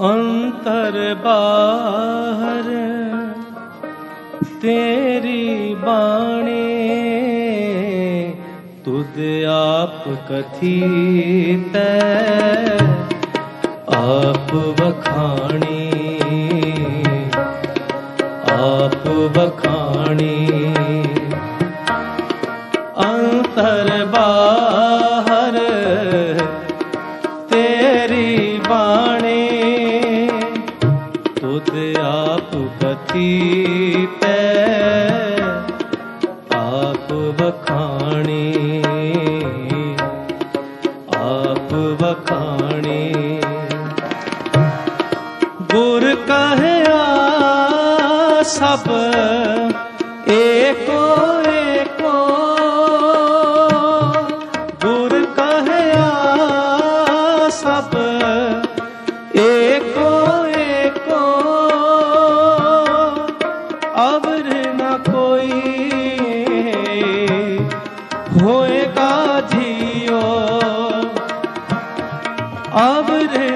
ਅੰਤਰ ਬਾਹਰ, ਤੇਰੀ ਬਾਣੀ ਤੁਧ ਆਪ ਕਥੀ ਤੈ ਆਪ ਵਖਾਣੀ ਆਪ ਵਖਾਣੀ। ਅੰਤਰ ਬਾਹਰ, ਤੇਰੀ ਬਾਣੀ ਤੁਧ ਆਪ ਕਥੀ ਤੈ ਆਪ ਵਖਾਣੀ। ਆਪ ਵਖਾਣੀ। ਗੁਰ ਕਹਿਆ ਸਭ अब रे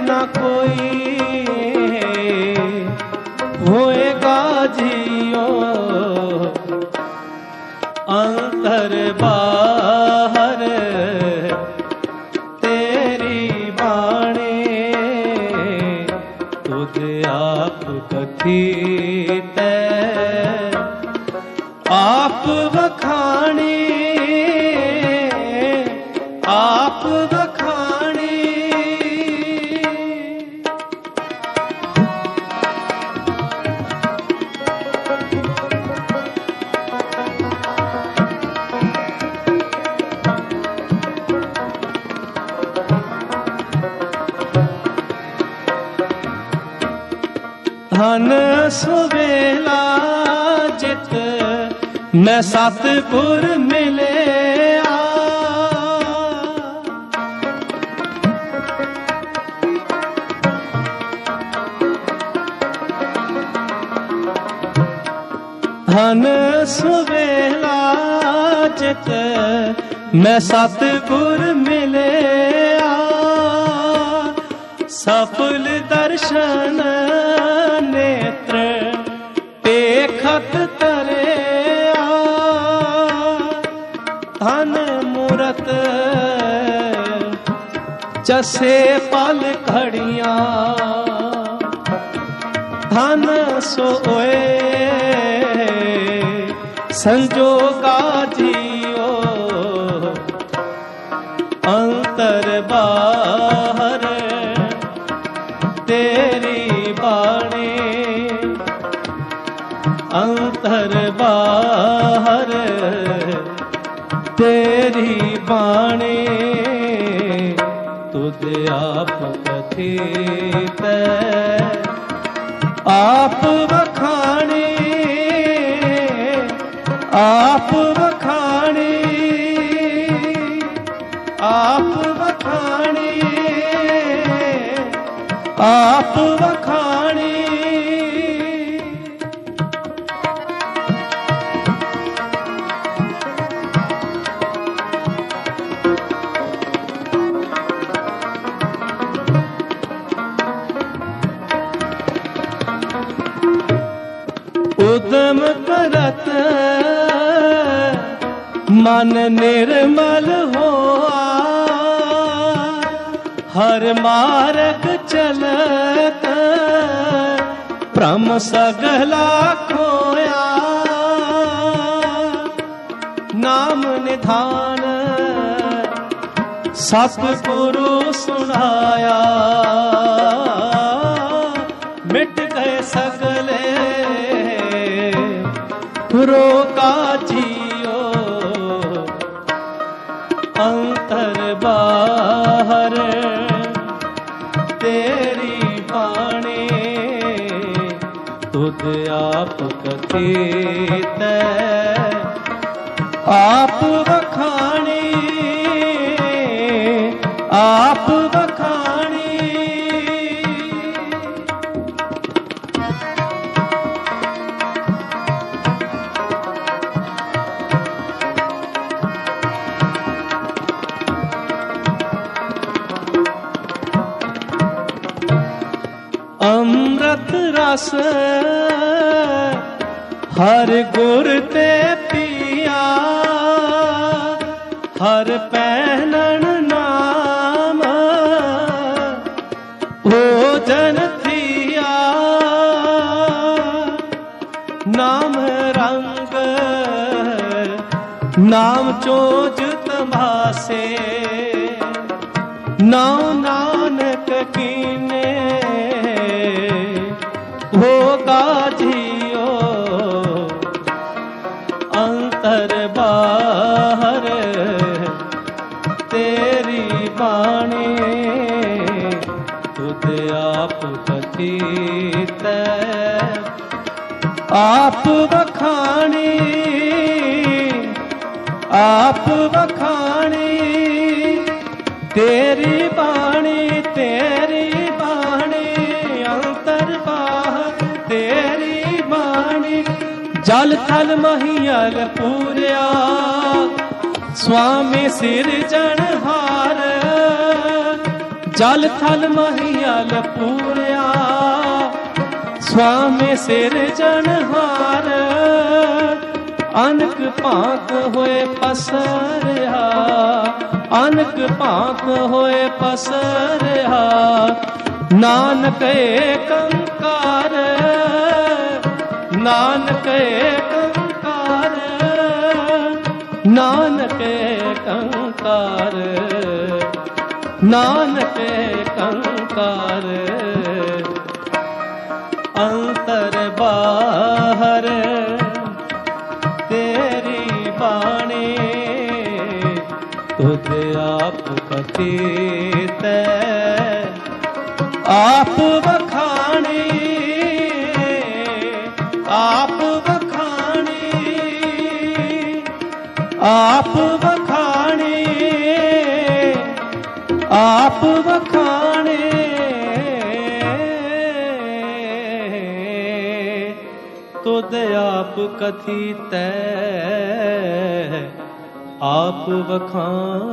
ਧਨ ਸੁਵੇਲਾ ਜਿਤ ਮੈਂ ਸਤਿਗੁਰ ਮਿਲਿਆ। ਧਨ ਸੁਵੇਲਾ ਜਿਤ ਮੈਂ ਸਤਿਗੁਰ ਮਿਲਿਆ। ਸਫਲ ਦਰਸ਼ਨ ਪੇਖਤ ਤਰਿਆ ਧਨ ਮੂਰਤ ਚਸੇ ਪਲ ਖੜੀਆਂ ਧਨ ਸੋਏ ਸੰਜੋਗਾ ਜੀ। ਅੰਤਰ ਬਾਹਰ, ਤੇਰੀ ਬਾਣੀ ਤੁਧ ਆਪ ਕਥੀ ਤੈ ਆਪ ਵਖਾਣੀ ਆਪ ਵਖਾਣੀ ਆਪ ਵਖਾਣੀ ਆਪ ਵਖਾਣੀ। ਉਦਮ ਮਨ ਨਿਰਮਲ ਹੋਆ। ਹਰ ਮਾਰਗ ਚਲਤ ਭ੍ਰਮ ਸਗਲਾ ਖੋਇਆ। ਨਾਮ ਨਿਧਾਨ ਸਤਿਗੁਰੂ ਸੁਣਾ ਬਾਹਰ ਤੇਰੀ ਬਾਣੀ ਤੁਧ ਆਪ ਕਥੀ ਤੈ ਆਪ ਵਖਾਣੀ ਆਪ ਰਸ। ਹਰ ਗੁਰ ਤੇ ਪੀਆ। ਹਰ ਪਹਿਨਣ ਨਾਮ। ਭੋਜਨ ਥੀਆ। ਨਾਮ ਰੰਗ। ਨਾਮ ਚੋਜ ਤਮਾਸੇ। ਨਾਉ ਨਾਨਕ ਕੀਨੇ ਅੰਤਰ ਬਾਹਰ ਤੇਰੀ ਬਾਣੀ ਤੁਧ ਆਪ ਕਥੀਤ ਆਪ ਵਖਾਣੀ ਆਪ ਵਖਾਣੀ ਜਲ ਥਲ ਮਹੀਲ ਪੂਰਿਆ, ਸੁਆਮੀ ਸਿਰਜਣਹਾਰ ਜਲ ਥਲ ਮਹੀਲ ਪੂਰਿਆ, ਸੁਆਮੀ ਸਿਰਜਣਹਾਰ ਅਨਕ ਭਾਂਕ ਹੋਏ ਪਸਰਿਆ, ਅਨਕ ਭਾਂਕ ਹੋਏ ਪਸਰਿਆ। ਨਾਨਕ ਏਕੰਕਾਰ ਨਾਨਕ ਏਕੰਕਾਰ ਨਾਨਕ ਏਕੰਕਾਰ ਨਾਨਕ ਏਕੰਕਾਰ ਅੰਤਰ ਬਾਹਰ ਤੇਰੀ ਬਾਣੀ ਤੁਧ ਆਪ ਕਥੀਤ ਆਪ ਆਪ ਵਖਾਣੇ ਆਪ ਵਖਾਣੇ। ਤੁਧ ਆਪ ਕਥੀਤੈ ਆਪ ਵਖਾਣੀ।